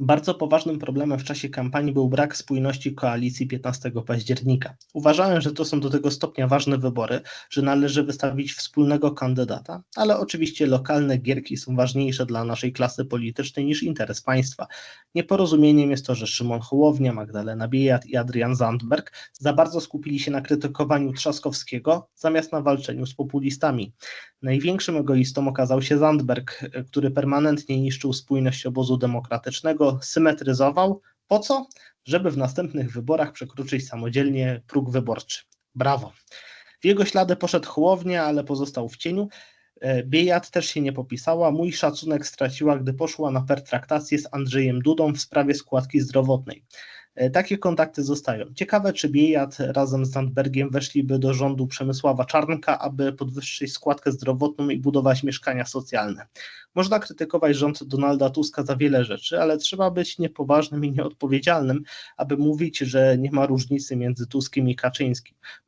Bardzo poważnym problemem w czasie kampanii był brak spójności koalicji 15 października. Uważałem, że to są do tego stopnia ważne wybory, że należy wystawić wspólnego kandydata, ale oczywiście lokalne gierki są ważniejsze dla naszej klasy politycznej niż interes państwa. Nieporozumieniem jest to, że Szymon Hołownia, Magdalena Biejat i Adrian Zandberg za bardzo skupili się na krytykowaniu Trzaskowskiego zamiast na walczeniu z populistami. Największym egoistą okazał się Zandberg, który permanentnie niszczył spójność obozu demokratycznego, symetryzował. Po co? Żeby w następnych wyborach przekroczyć samodzielnie próg wyborczy. Brawo. W jego ślady poszedł Hołownia, ale pozostał w cieniu. E, Biejat też się nie popisała. Mój szacunek straciła, gdy poszła na pertraktację z Andrzejem Dudą w sprawie składki zdrowotnej. E, Takie kontakty zostają. Ciekawe, czy Biejat razem z Zandbergiem weszliby do rządu Przemysława Czarnka, aby podwyższyć składkę zdrowotną i budować mieszkania socjalne. Można krytykować rząd Donalda Tuska za wiele rzeczy, ale trzeba być niepoważnym i nieodpowiedzialnym, aby mówić, że nie ma różnicy między Tuskiem i Kaczyńskim.